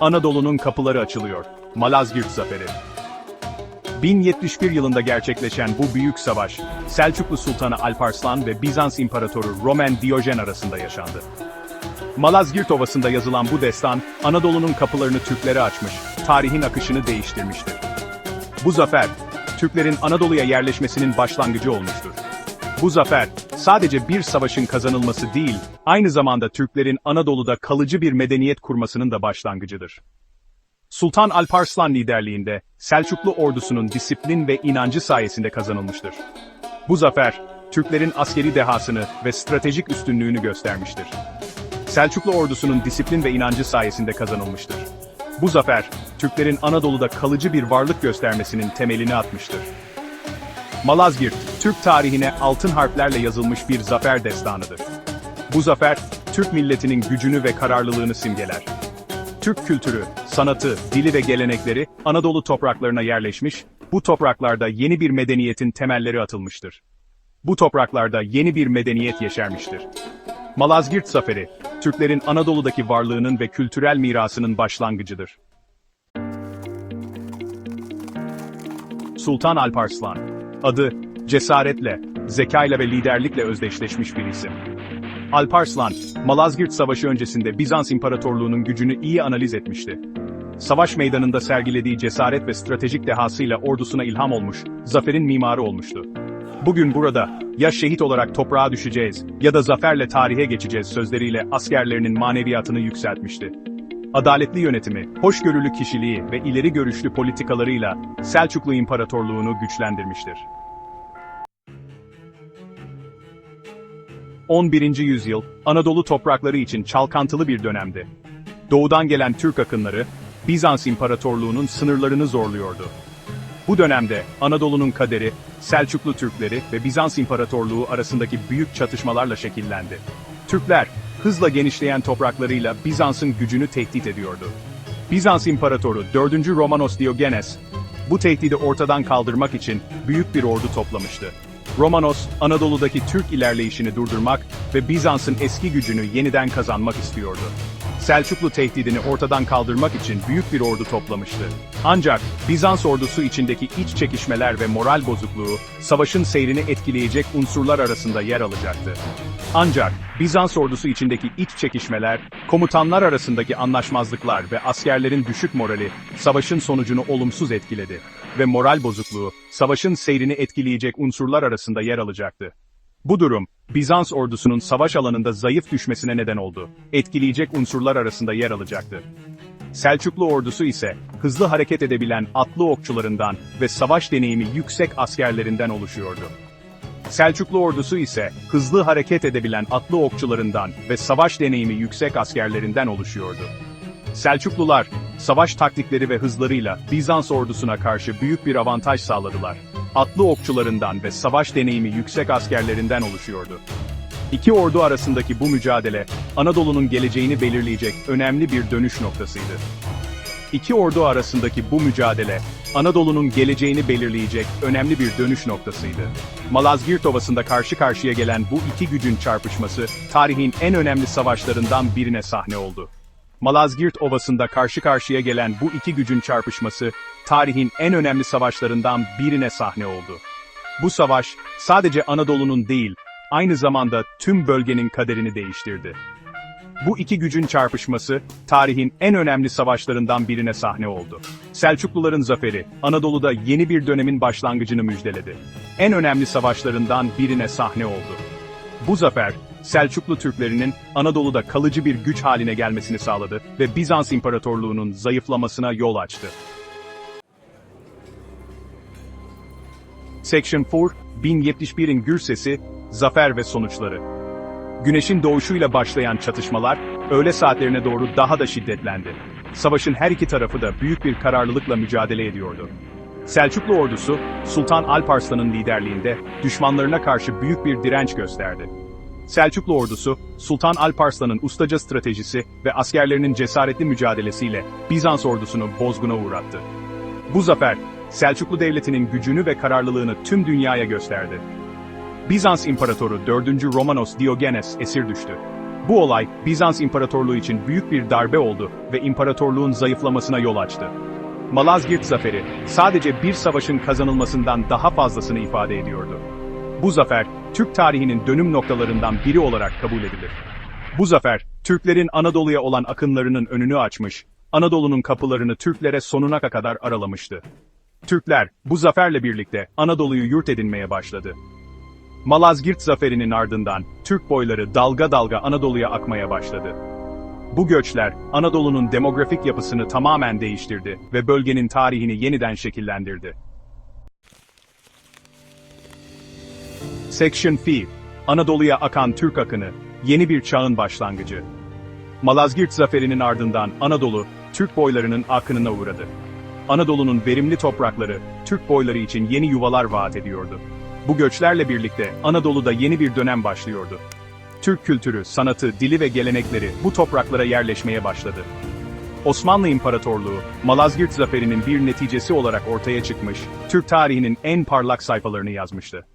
Anadolu'nun kapıları açılıyor. Malazgirt Zaferi. 1071 yılında gerçekleşen bu büyük savaş, Selçuklu Sultanı Alparslan ve Bizans İmparatoru Roman Diyojen arasında yaşandı. Malazgirt Ovası'nda yazılan bu destan, Anadolu'nun kapılarını Türklere açmış, tarihin akışını değiştirmiştir. Bu zafer, Türklerin Anadolu'ya yerleşmesinin başlangıcı olmuştur. Bu zafer, sadece bir savaşın kazanılması değil, aynı zamanda Türklerin Anadolu'da kalıcı bir medeniyet kurmasının da başlangıcıdır. Sultan Alparslan liderliğinde, Selçuklu ordusunun disiplin ve inancı sayesinde kazanılmıştır. Bu zafer, Türklerin askeri dehasını ve stratejik üstünlüğünü göstermiştir. Selçuklu ordusunun disiplin ve inancı sayesinde kazanılmıştır. Bu zafer, Türklerin Anadolu'da kalıcı bir varlık göstermesinin temelini atmıştır. Malazgirt, Türk tarihine altın harflerle yazılmış bir zafer destanıdır. Bu zafer, Türk milletinin gücünü ve kararlılığını simgeler. Türk kültürü, sanatı, dili ve gelenekleri Anadolu topraklarına yerleşmiş, bu topraklarda yeni bir medeniyetin temelleri atılmıştır. Bu topraklarda yeni bir medeniyet yeşermiştir. Malazgirt Zaferi, Türklerin Anadolu'daki varlığının ve kültürel mirasının başlangıcıdır. Sultan Alparslan, adı, cesaretle, zekayla ve liderlikle özdeşleşmiş bir isim. Alparslan, Malazgirt Savaşı öncesinde Bizans İmparatorluğu'nun gücünü iyi analiz etmişti. Savaş meydanında sergilediği cesaret ve stratejik dehasıyla ordusuna ilham olmuş, zaferin mimarı olmuştu. Bugün burada, ya şehit olarak toprağa düşeceğiz ya da zaferle tarihe geçeceğiz sözleriyle askerlerinin maneviyatını yükseltmişti. Adaletli yönetimi, hoşgörülü kişiliği ve ileri görüşlü politikalarıyla Selçuklu İmparatorluğunu güçlendirmiştir. 11. yüzyıl, Anadolu toprakları için çalkantılı bir dönemdi. Doğudan gelen Türk akınları, Bizans İmparatorluğu'nun sınırlarını zorluyordu. Bu dönemde Anadolu'nun kaderi, Selçuklu Türkleri ve Bizans İmparatorluğu arasındaki büyük çatışmalarla şekillendi. Türkler, hızla genişleyen topraklarıyla Bizans'ın gücünü tehdit ediyordu. Bizans İmparatoru 4. Romanos Diogenes, bu tehdidi ortadan kaldırmak için büyük bir ordu toplamıştı. Romanos, Anadolu'daki Türk ilerleyişini durdurmak ve Bizans'ın eski gücünü yeniden kazanmak istiyordu. Selçuklu tehdidini ortadan kaldırmak için büyük bir ordu toplamıştı. Ancak Bizans ordusu içindeki iç çekişmeler ve moral bozukluğu savaşın seyrini etkileyecek unsurlar arasında yer alacaktı. Ancak Bizans ordusu içindeki iç çekişmeler, komutanlar arasındaki anlaşmazlıklar ve askerlerin düşük morali savaşın sonucunu olumsuz etkiledi ve moral bozukluğu savaşın seyrini etkileyecek unsurlar arasında yer alacaktı. Bu durum, Bizans ordusunun savaş alanında zayıf düşmesine neden oldu. Etkileyecek unsurlar arasında yer alacaktı. Selçuklu ordusu ise, hızlı hareket edebilen atlı okçularından ve savaş deneyimi yüksek askerlerinden oluşuyordu. Selçuklu ordusu ise, hızlı hareket edebilen atlı okçularından ve savaş deneyimi yüksek askerlerinden oluşuyordu. Selçuklular, savaş taktikleri ve hızlarıyla Bizans ordusuna karşı büyük bir avantaj sağladılar. Atlı okçularından ve savaş deneyimi yüksek askerlerinden oluşuyordu. İki ordu arasındaki bu mücadele, Anadolu'nun geleceğini belirleyecek önemli bir dönüş noktasıydı. İki ordu arasındaki bu mücadele, Anadolu'nun geleceğini belirleyecek önemli bir dönüş noktasıydı. Malazgirt Ovası'nda karşı karşıya gelen bu iki gücün çarpışması, tarihin en önemli savaşlarından birine sahne oldu. Malazgirt Ovası'nda karşı karşıya gelen bu iki gücün çarpışması, tarihin en önemli savaşlarından birine sahne oldu. Bu savaş, sadece Anadolu'nun değil, aynı zamanda tüm bölgenin kaderini değiştirdi. Bu iki gücün çarpışması, tarihin en önemli savaşlarından birine sahne oldu. Selçukluların zaferi, Anadolu'da yeni bir dönemin başlangıcını müjdeledi. En önemli savaşlarından birine sahne oldu. Bu zafer, Selçuklu Türklerinin Anadolu'da kalıcı bir güç haline gelmesini sağladı ve Bizans İmparatorluğu'nun zayıflamasına yol açtı. Section 4, 1071'in gür sesi, zafer ve sonuçları. Güneşin doğuşuyla başlayan çatışmalar, öğle saatlerine doğru daha da şiddetlendi. Savaşın her iki tarafı da büyük bir kararlılıkla mücadele ediyordu. Selçuklu ordusu, Sultan Alparslan'ın liderliğinde düşmanlarına karşı büyük bir direnç gösterdi. Selçuklu ordusu, Sultan Alparslan'ın ustaca stratejisi ve askerlerinin cesaretli mücadelesiyle Bizans ordusunu bozguna uğrattı. Bu zafer, Selçuklu Devleti'nin gücünü ve kararlılığını tüm dünyaya gösterdi. Bizans İmparatoru 4. Romanos Diogenes esir düştü. Bu olay, Bizans İmparatorluğu için büyük bir darbe oldu ve imparatorluğun zayıflamasına yol açtı. Malazgirt Zaferi, sadece bir savaşın kazanılmasından daha fazlasını ifade ediyordu. Bu zafer, Türk tarihinin dönüm noktalarından biri olarak kabul edilir. Bu zafer, Türklerin Anadolu'ya olan akınlarının önünü açmış, Anadolu'nun kapılarını Türklere sonuna kadar aralamıştı. Türkler, bu zaferle birlikte Anadolu'yu yurt edinmeye başladı. Malazgirt zaferinin ardından, Türk boyları dalga dalga Anadolu'ya akmaya başladı. Bu göçler, Anadolu'nun demografik yapısını tamamen değiştirdi ve bölgenin tarihini yeniden şekillendirdi. Section 5 Anadolu'ya akan Türk akını, yeni bir çağın başlangıcı. Malazgirt zaferinin ardından Anadolu, Türk boylarının akınına uğradı. Anadolu'nun verimli toprakları, Türk boyları için yeni yuvalar vaat ediyordu. Bu göçlerle birlikte Anadolu'da yeni bir dönem başlıyordu. Türk kültürü, sanatı, dili ve gelenekleri bu topraklara yerleşmeye başladı. Osmanlı İmparatorluğu, Malazgirt zaferinin bir neticesi olarak ortaya çıkmış, Türk tarihinin en parlak sayfalarını yazmıştı.